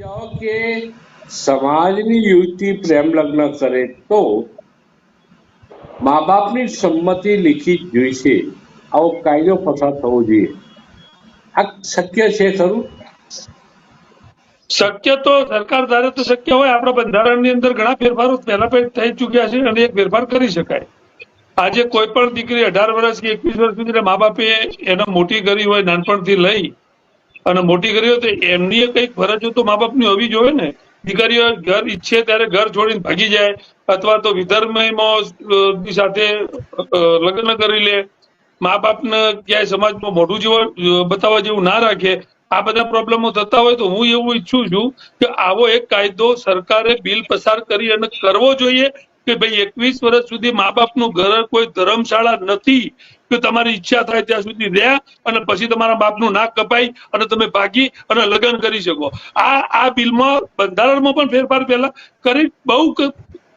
જાઓ કે સમાજની યુવતી પ્રેમ લગ્ન કરે તો મા બાપની સંમતિ લીખિત જોઈશે આવો કાયદો પસાર થવો જોઈએ. આ શક્ય છે ખરું? શક્ય તો સરકાર ધારે તો શક્ય હોય. આપણા બંધારણની અંદર ઘણા ફેરફારો પહેલા પણ થઈ ચુક્યા છે અને એક ફેરફાર કરી શકાય. આજે કોઈ પણ દીકરી અઢાર વર્ષ કે એકવીસ વર્ષ સુધી મા બાપે એને મોટી કરી હોય નાનપણથી લઈ અને મોટી કરી તો એમની કંઈક ફરજો તો મા બાપની હોવી જોઈએ ને. દીકરીઓ ઘર ઈચ્છે ત્યારે ઘર છોડીને ભાગી જાય, અથવા તો વિધર્મમાં સાથે લગ્ન કરી લે. મા બાપને ક્યાંય સમાજમાં મોઢું જેવું બતાવવા જેવું ના રાખે. આ બધા પ્રોબ્લેમો થતા હોય તો હું એવું ઈચ્છું છું કે આવો એક કાયદો સરકારે બિલ પસાર કરી અને કરવો જોઈએ કે ભાઈ એકવીસ વર્ષ સુધી મા બાપનું ઘર કોઈ ધર્મશાળા નથી. કે તમારી ઈચ્છા થાય ત્યાં સુધી રહે અને પછી તમારા બાપનું નાક કપાઈ અને તમે ભાગી અને લગ્ન કરી શકો. આ આ બિલમાં બંધારણમાં પણ ફેરફાર પહેલા કરી, બહુ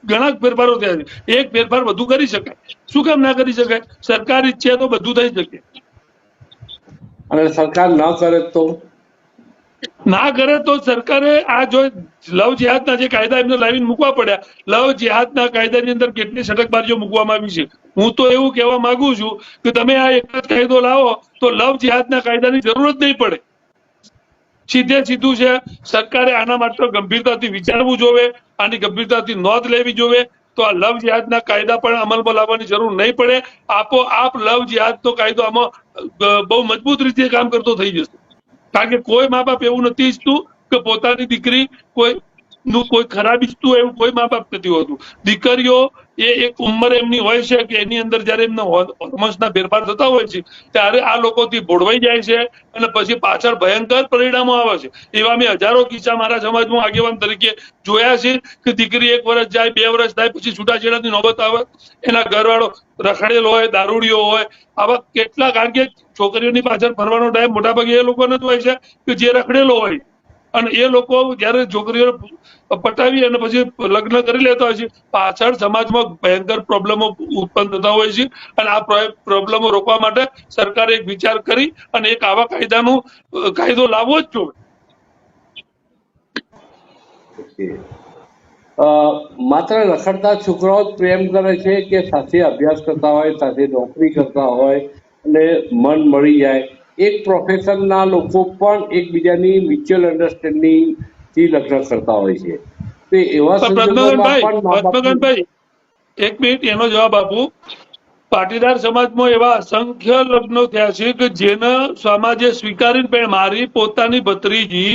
ઘણા ફેરફારો થયા છે. એક ફેરફાર વધુ કરી શકાય. શું કામ ના કરી શકાય? સરકાર ઈચ્છે તો બધું થઈ શકે. અને સરકાર ન કરે તો ના કરે તો સરકારે આ જો લવ જેહાદના જે કાયદા એમને લાવીને મૂકવા પડ્યા, લવ જેહાદના કાયદાની અંદર કેટલી સટકબારીઓ મૂકવામાં આવી છે? હું તો એવું કહેવા માંગુ છું કે તમે આ એક જ કાયદો લાવો તો લવ જેહાદના કાયદાની જરૂર જ નહીં પડે. સીધે સીધું છે, સરકારે આના માટે ગંભીરતાથી વિચારવું જોવે, આની ગંભીરતાથી નોંધ લેવી જોવે, તો આ લવ જેહાદના કાયદા પણ અમલમાં લાવવાની જરૂર નહીં પડે. આપોઆપ લવ જેહાદનો કાયદો આમાં બહુ મજબૂત રીતે કામ કરતો થઈ જશે. કારણ કે કોઈ મા બાપ એવું નથી ઈચ્છતું કે પોતાની દીકરી કોઈ નું કોઈ ખરાબ ઈચ્છતું એવું કોઈ મા બાપ નથી હોતું. દીકરીઓ એ એક ઉંમર એમની હોય છે કે એની અંદર જયારે એમના હોર્મોન્સના ફેરફાર થતા હોય છે, ત્યારે આ લોકોથી ભોળવાઈ જાય છે અને પછી પાછળ ભયંકર પરિણામો આવે છે. એવા મેં હજારો કિસ્સા મારા સમાજમાં આગેવાન તરીકે જોયા છે કે દીકરી એક વર્ષ જાય, બે વર્ષ થાય પછી છૂટાછેડાની નોબત આવે, એના ઘરવાળો રખડેલો હોય, દારૂડિયો હોય, આવા કેટલા, કારણ કે છોકરીઓની પાછળ ફરવાનો ટાઈમ મોટાભાગે એ લોકોને જ હોય છે કે જે રખડેલો હોય અને એ લોકો જયારે છોકરીઓ પટાવી અને પછી લગ્ન કરી લેતા હોય છે, પાછળ સમાજમાં ભયંકર પ્રોબ્લેમો ઉત્પન્ન થતા હોય છે. અને આ પ્રોબ્લેમો રોકવા માટે સરકારે એક વિચાર કરી અને એક આવા કાયદાનું કાયદો લાવવો જ જોઈએ. માત્ર રખડતા છોકરાઓ જ પ્રેમ કરે છે કે સાથે અભ્યાસ કરતા હોય, સાથે નોકરી કરતા હોય અને મન મળી જાય? એક પ્રોફેશનના લોકો પણ એકબીજાની મ્યુચ્યુઅલ અન્ડરસ્ટેન્ડિંગથી લગ્ન કરતા હોય છે. તે એવા પદ્મગનભાઈ એક મિનિટ એનો જવાબ આપું. પાટીદાર સમાજમાં એવા અસંખ્ય લગ્નો થયા છે કે જેને સમાજે સ્વીકારીને પણ મારી પોતાની ભત્રીજી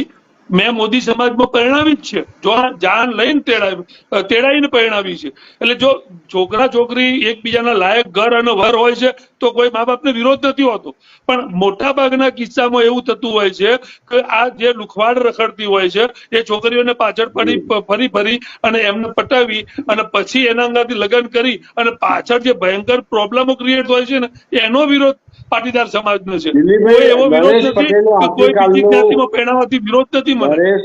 મેં મોદી સમાજમાં પરિણાવી જ છે. જો જાન લઈને તેડાવી તેડાઈને પરિણાવી છે. એટલે જો છોકરા છોકરી એકબીજાના લાયક ઘર અને વર હોય છે તો કોઈ મા બાપને વિરોધ નથી હોતો. પણ મોટા ભાગના કિસ્સામાં એવું થતું હોય છે કે આ જે લુખવાડ રખડતી હોય છે એ છોકરીઓને પાછળ ફરી ફરી ફરી અને એમને પટાવી અને પછી એના અંગાથી લગ્ન કરી અને પાછળ જે ભયંકર પ્રોબ્લેમો ક્રિએટ હોય છે ને એનો વિરોધ પાટીદાર સમાજનો છે. કોઈ એવો વિરોધ નથી કોઈ બીજી જ્ઞાતિમાં પહેણાવાથી વિરોધ નથી મને નરેશ